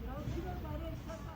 그런 식으로 말을 했다.